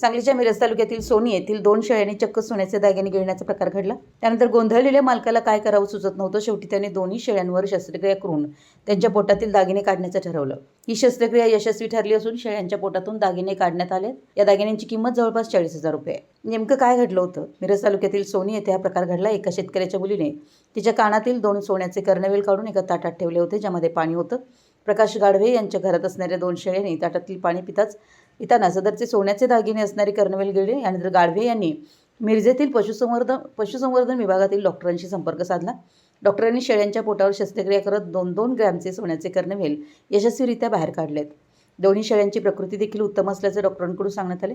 सांगलीच्या मिरज तालुक्यातील सोनी येथील दोन शेळ्यांनी चक्क सोन्याचे दागिने गिळण्याचा प्रकार घडला. त्यानंतर गोंधळलेल्या मालकाला काय करावं सुचत नव्हतं. शेवटी त्याने दोन्ही शेळ्यांवर शस्त्रक्रिया करून त्यांच्या पोटातील दागिने काढण्याचं ठरवलं. ही शस्त्रक्रिया यशस्वी ठरली असून शेळ्यांच्या पोटातून दागिने काढण्यात आले. या दागिन्यांची किंमत जवळपास चाळीस हजार रुपये नेमकं काय घडलं होतं? मिरज तालुक्यातील सोनी येथे हा प्रकार घडला. एका शेतकऱ्याच्या मुलीने तिच्या कानातील दोन सोन्याचे कर्णवेल काढून एका ताटात ठेवले होते ज्यामध्ये पाणी होतं. प्रकाश गाढवे यांच्या घरात असणाऱ्या दोन शेळ्यांनी ताटातील पाणी पिताच इताना सदरचे सोन्याचे दागिने असणारे कर्णवेल गिळले यानंतर गाढवे यांनी मिरजेतील पशुसंवर्धन पशुसंवर्धन विभागातील डॉक्टरांशी संपर्क साधला. डॉक्टरांनी शेळ्यांच्या पोटावर शस्त्रक्रिया करत दोन दोन ग्रॅमचे सोन्याचे कर्णवेल यशस्वीरित्या बाहेर काढलेत. दोन्ही शेळ्यांची प्रकृती देखील उत्तम असल्याचे डॉक्टरांकडून सांगण्यात आले.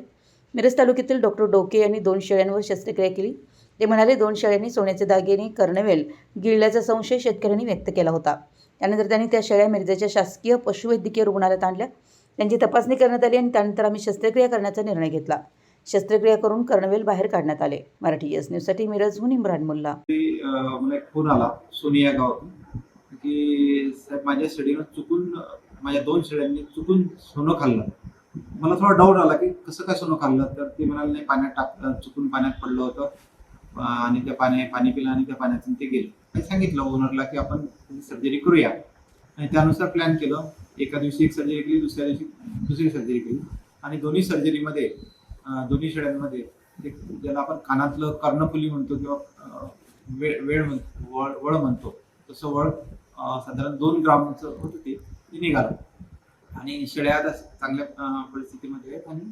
मिरज तालुक्यातील डॉक्टर डोके यांनी दोन शेळ्यांवर शस्त्रक्रिया केली. ते म्हणाले दोन शेळ्यांनी सोन्याचे दागिने कर्णवेल गिळल्याचा संशय शेतकऱ्यांनी व्यक्त केला होता. त्यानंतर त्यांनी त्या शेळ्या मिरजेच्या शासकीय पशुवैद्यकीय रुग्णालयात आणल्या. त्यांची तपासणी करण्यात आली आणि त्यानंतर आम्ही शस्त्रक्रिया करण्याचा निर्णय घेतला. शस्त्रक्रिया करून कर्णवेल बाहेर काढण्यात आले. मराठी एस न्यूजसाठी मिरजहून इम्रान मुल्ला. मला एक फोन आला सोनिया गावातून की साहेब माझ्या शेळीनं चुकून माझ्या दोन शेळ्यांनी चुकून सोनं खाल्लं. मला थोडा डाऊट आला की कसं काय सोनं खाल्लं? तर ते म्हणाले नाही पाण्यात टाक चुकून पाण्यात पडलं होतं. आणि त्या पाणी पाणी पिलं आणि त्या पाण्यातून ते गेलं. मी सांगितलं ओनरला की आपण सर्जरी करूया. आणि त्यानुसार प्लॅन केलं. एका दिवशी एक सर्जरी केली दुसऱ्या दिवशी दुसरी सर्जरी केली. आणि दोन्ही सर्जरीमध्ये दोन्ही शेळ्यांमध्ये ज्याला आपण कानातलं कर्णफुली म्हणतो किंवा वेळ वेळ म्हणतो वळ वळ म्हणतो. तसं वळ साधारण दोन ग्रामचं होतं ते निघालं. आणि शेळ्या आता चांगल्या परिस्थितीमध्ये आहेत आणि